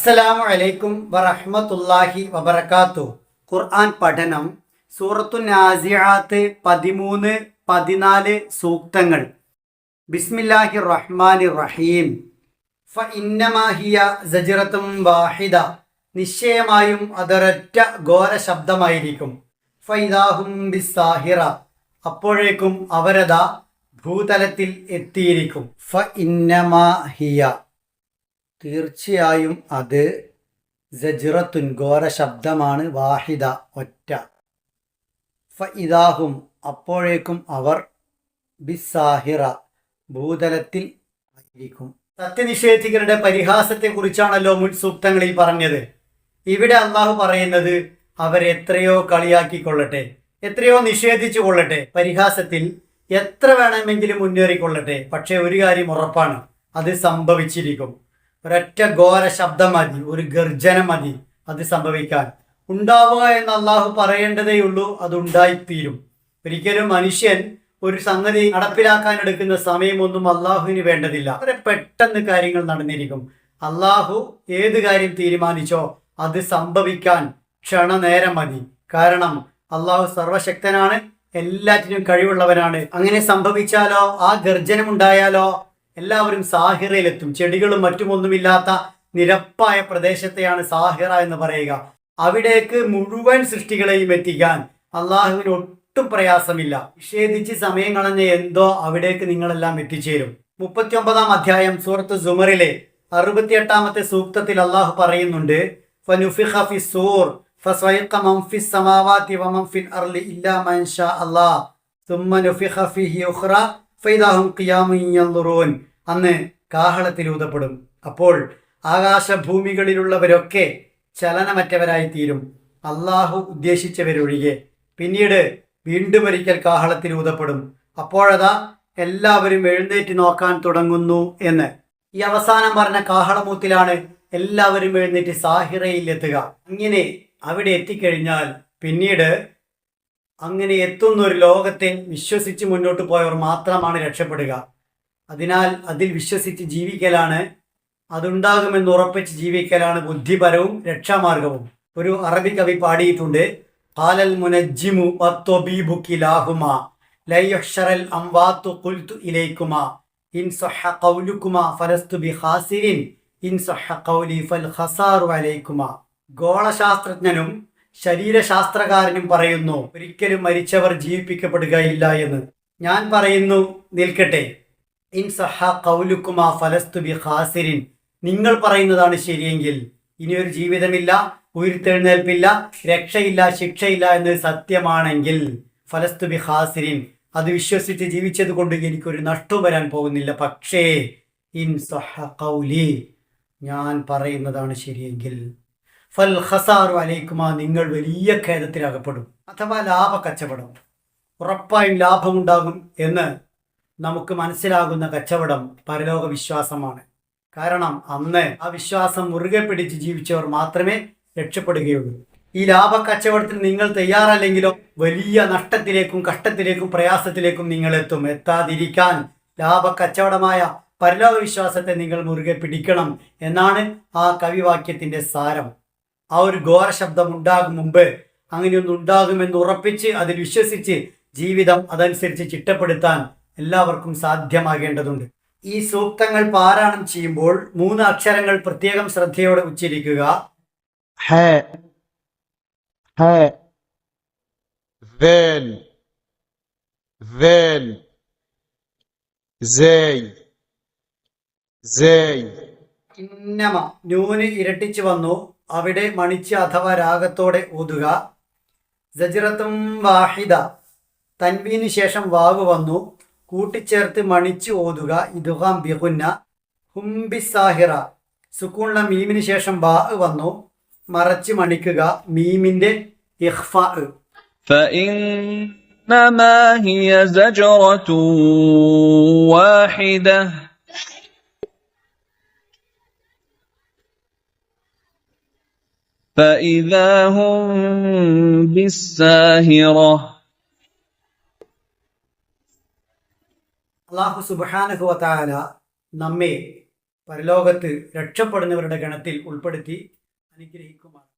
അസ്സലാമു അലൈക്കും വറഹ്മത്തുള്ളാഹി വബറകാത്തു. ഖുർആൻ പഠനം സൂറത്തു നാസിയാത്ത് പതിമൂന്ന് പതിനാല് സൂക്തങ്ങൾ. ബിസ്മില്ലാഹി റഹ്മാൻ റഹീം ഫ ഇന്നമാഹിയ സജിറത്തും വാഹിദ. നിശ്ചയമായും അതൊരൊറ്റ ഘോര ശബ്ദമായിരിക്കും. ഫൈദാഹും ബിസാഹിറ അപ്പോഴേക്കും അവരതാ ഭൂതലത്തിൽ എത്തിയിരിക്കും. ഫ ഇന്നമാഹിയ തീർച്ചയായും അത് സജിറത്തുൻ ഘോര ശബ്ദമാണ് വാഹിദ ഒറ്റ. ഫ ഇതാഹും അപ്പോഴേക്കും അവർ ബിസാഹിറ ഭൂതലത്തിൽ ആയിരിക്കും. സത്യനിഷേധികളുടെ പരിഹാസത്തെക്കുറിച്ചാണല്ലോ മുൻ സൂക്തങ്ങളിൽ പറഞ്ഞത്. ഇവിടെ അള്ളാഹു പറയുന്നത് അവരെത്രയോ കളിയാക്കിക്കൊള്ളട്ടെ എത്രയോ നിഷേധിച്ചു കൊള്ളട്ടെ പരിഹാസത്തിൽ എത്ര വേണമെങ്കിലും മുന്നേറിക്കൊള്ളട്ടെ പക്ഷേ ഒരു കാര്യം ഉറപ്പാണ് അത് സംഭവിച്ചിരിക്കും. ഒരൊറ്റ ഘോര ശബ്ദം മതി ഒരു ഗർജനം മതി അത് സംഭവിക്കാൻ. ഉണ്ടാവുക എന്ന് അള്ളാഹു പറയേണ്ടതേയുള്ളൂ അത് ഉണ്ടായിത്തീരും. ഒരിക്കലും മനുഷ്യൻ ഒരു സംഗതി നടപ്പിലാക്കാൻ എടുക്കുന്ന സമയമൊന്നും അള്ളാഹുവിന് വേണ്ടതില്ല. വളരെ പെട്ടെന്ന് കാര്യങ്ങൾ നടന്നിരിക്കും. അള്ളാഹു ഏത് കാര്യം തീരുമാനിച്ചോ അത് സംഭവിക്കാൻ ക്ഷണനേരം മതി. കാരണം അള്ളാഹു സർവശക്തനാണ് എല്ലാറ്റിനും കഴിവുള്ളവനാണ്. അങ്ങനെ സംഭവിച്ചാലോ ആ ഗർജനം ഉണ്ടായാലോ എല്ലാവരും സാഹിറയിലെത്തും. ചെടികളും മറ്റുമൊന്നുമില്ലാത്ത നിരപ്പായ പ്രദേശത്തെയാണ് സാഹിറ എന്ന് പറയുക. അവിടേക്ക് മുഴുവൻ സൃഷ്ടികളെയും എത്തിക്കാൻ അള്ളാഹുവിന് ഒട്ടും പ്രയാസമില്ല. നിഷേധിച്ച് സമയം കളഞ്ഞ എന്തോ അവിടേക്ക് നിങ്ങളെല്ലാം എത്തിച്ചേരും. മുപ്പത്തി ഒമ്പതാം അധ്യായം സൂറത്ത് സുമറിലെ അറുപത്തിയെട്ടാമത്തെ സൂക്തത്തിൽ അള്ളാഹു പറയുന്നുണ്ട് ഫനുഫിഖ ഫൈദാഹും ഖിയാമുയ്യറുവൻ അന്ന് കാഹളത്തിലൂതപ്പെടും അപ്പോൾ ആകാശഭൂമികളിലുള്ളവരൊക്കെ ചലനമറ്റവരായിത്തീരും. അള്ളാഹു ഉദ്ദേശിച്ചവരൊഴികെ. പിന്നീട് വീണ്ടും ഒരിക്കൽ കാഹളത്തിലൂതപ്പെടും അപ്പോഴതാ എല്ലാവരും എഴുന്നേറ്റ് നോക്കാൻ തുടങ്ങുന്നു എന്ന്. ഈ അവസാനം പറഞ്ഞ കാഹളമൂത്തിലാണ് എല്ലാവരും എഴുന്നേറ്റ് സാഹിറയിലെത്തുക. ഇങ്ങനെ അവിടെ എത്തിക്കഴിഞ്ഞാൽ പിന്നീട് അങ്ങനെ എത്തുന്ന ഒരു ലോകത്തെ വിശ്വസിച്ച് മുന്നോട്ട് പോയവർ മാത്രമാണ് രക്ഷപ്പെടുക. അതിനാൽ അതിൽ വിശ്വസിച്ച് ജീവിക്കലാണ് അതുണ്ടാകുമെന്ന് ഉറപ്പിച്ച് ജീവിക്കലാണ് ബുദ്ധിപരവും രക്ഷാമാർഗവും. ഒരു അറബി കവി പാടിയിട്ടുണ്ട് ഖാലൽ മുനജ്ജിമു വത്തൊബീബു കിലാഹുമ ലയ്യുഹ്ശറൽ അംവാത്തു ഖുൽതു ഇലൈക്കുമ ഇൻ സഹ കൗലുക്കുമ ഫലസ്തു ബിഖാസിരിൻ ഇൻ സഹ ഖൗലി ഫൽ ഖസാറു അലൈക്കുമ. ഗോളശാസ്ത്രജ്ഞനും ശരീരശാസ്ത്രകാരനും പറയുന്നു ഒരിക്കലും മരിച്ചവർ ജീവിപ്പിക്കപ്പെടുകയില്ല എന്ന്. ഞാൻ പറയുന്നു നിൽക്കട്ടെ. ഇൻ സഹ കൗലുക്കുമാ ഫലസ്തു ബി ഖാസിരിൻ. നിങ്ങൾ പറയുന്നതാണ് ശരിയെങ്കിൽ ഇനിയൊരു ജീവിതമില്ല ഉയർത്തെഴുന്നേൽപ്പില്ല രക്ഷയില്ല ശിക്ഷയില്ല എന്ന് സത്യമാണെങ്കിൽ ഫലസ്തു ബി ഖാസിരിൻ അത് വിശ്വസിച്ച് ജീവിച്ചത് കൊണ്ട് എനിക്കൊരു നഷ്ടം വരാൻ പോകുന്നില്ല. പക്ഷേ ഇൻ സഹ കൗലി ഞാൻ പറയുന്നതാണ് ശരിയെങ്കിൽ ഫൽ ഖസാറു അലൈക്കുമാ നിങ്ങൾ വലിയ ഖേദത്തിലകപ്പെടും. അഥവാ ലാഭ കച്ചവടം ഉറപ്പായും ലാഭമുണ്ടാകും എന്ന് നമുക്ക് മനസ്സിലാകുന്ന കച്ചവടം പരലോക വിശ്വാസമാണ് കാരണം അന്ന് ആ വിശ്വാസം മുറുകെ പിടിച്ച് ജീവിച്ചവർ മാത്രമേ രക്ഷപ്പെടുകയുള്ളൂ. ഈ ലാഭ കച്ചവടത്തിന് നിങ്ങൾ തയ്യാറല്ലെങ്കിലോ വലിയ നഷ്ടത്തിലേക്കും കഷ്ടത്തിലേക്കും പ്രയാസത്തിലേക്കും നിങ്ങൾ എത്തും എത്താതിരിക്കാൻ ലാഭ കച്ചവടമായ പരലോക വിശ്വാസത്തെ നിങ്ങൾ മുറുകെ പിടിക്കണം എന്നാണ് ആ കവിവാക്യത്തിന്റെ സാരം. ആ ഒരു ഘോര ശബ്ദം ഉണ്ടാകും മുമ്പ് അങ്ങനെയൊന്നും ഉണ്ടാകുമെന്ന് ഉറപ്പിച്ച് അതിൽ വിശ്വസിച്ച് ജീവിതം അതനുസരിച്ച് ചിട്ടപ്പെടുത്താൻ എല്ലാവർക്കും സാധ്യമാകേണ്ടതുണ്ട് ഈ സൂക്തങ്ങൾ പാരായണം ചെയ്യുമ്പോൾ മൂന്ന് അക്ഷരങ്ങൾ പ്രത്യേകം ശ്രദ്ധയോടെ ഉച്ചരിക്കുക حاء حاء ذال ذال زاي زاي ഇന്നമ നൂന് ഇരട്ടിച്ചു വന്നു അവിടെ മണിച്ച് അഥവാ രാഗത്തോടെ ഊതുക സജിറത്തും വാഹിദ തൻവീന് ശേഷം വാവ് വന്നു കൂട്ടിച്ചേർത്ത് മണിച്ച് ഓതുക ഇതുഹാം ബിഹുന്ന ഹുംബിസാഹിറ സുക്കൂണിലെ മീമിന് ശേഷം ബാ വന്നു മറച്ച് മണിക്കുക മീമിന്റെ ഇഹ്ഫ فإنما هي زجرة واحدة فإذا هم بالساهرة അള്ളാഹു സുബാനഹുവത്താല നമ്മെ പരലോകത്ത് രക്ഷപ്പെടുന്നവരുടെ ഗണത്തിൽ ഉൾപ്പെടുത്തി അനുഗ്രഹിക്കുമാറാകട്ടെ